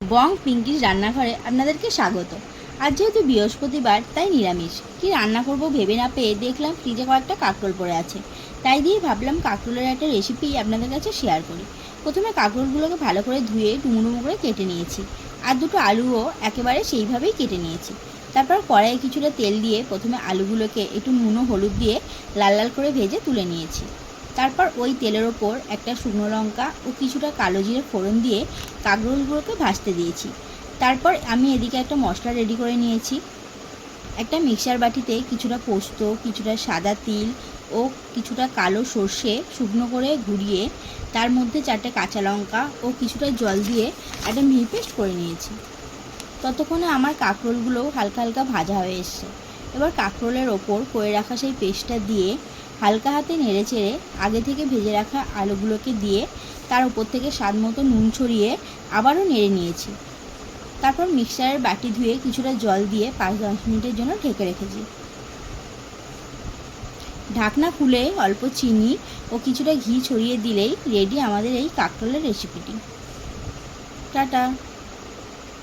বং পিঙ্কির রান্নাঘরে আপনাদেরকে স্বাগত। আজ যেহেতু বৃহস্পতিবার, তাই নিরামিষ। কি রান্না করব ভেবে না পেয়ে দেখলাম ফ্রিজে কয়েকটা কাঁকরোল পড়ে আছে। তাই দিয়ে ভাবলাম কাঁকরোলের একটা রেসিপি আপনাদের কাছে শেয়ার করি। প্রথমে কাঁকরোলগুলোকে ভালো করে ধুয়ে ডুমো ডুমো করে কেটে নিয়েছি। আর দুটো আলুও একেবারে সেইভাবেই কেটে নিয়েছি। তারপর কড়াইয়ে কিছুটা তেল দিয়ে প্রথমে আলুগুলোকে একটু নুন হলুদ দিয়ে লাল লাল করে ভেজে তুলে নিয়েছি। তারপর ওই তেলের ওপর একটা শুকনো লঙ্কা ও কিছুটা কালো জিরে ফোড়ন দিয়ে কাঁকরোলগুলোকে ভাজতে দিয়েছি। তারপর আমি এদিকে একটা মশলা রেডি করে নিয়েছি। একটা মিক্সার বাটিতে কিছুটা পোস্ত, কিছুটা সাদা তিল ও কিছুটা কালো সর্ষে শুকনো করে ঘুরিয়ে তার মধ্যে চারটে কাঁচা লঙ্কা ও কিছুটা জল দিয়ে একটা মিহি পেস্ট করে নিয়েছি। ততক্ষণে আমার কাঁকরোলগুলো হালকা হালকা ভাজা হয়ে এসছে। এবার কাঁকরোলের ওপর করে রাখা সেই পেস্টটা দিয়ে হালকা হাতে নেড়ে চেড়ে আগে থেকে ভেজে রাখা আলুগুলোকে দিয়ে তার উপর থেকে স্বাদ মতো নুন ছড়িয়ে আবারও নেড়ে নিয়েছি। তারপর মিক্সারের বাটি ধুয়ে কিছুটা জল দিয়ে পাঁচ দশ মিনিটের জন্য ঢেকে রেখেছি। ঢাকনা খুলে অল্প চিনি ও কিছুটা ঘি ছড়িয়ে দিলেই রেডি আমাদের এই কাকরোলের রেসিপিটি টাটা।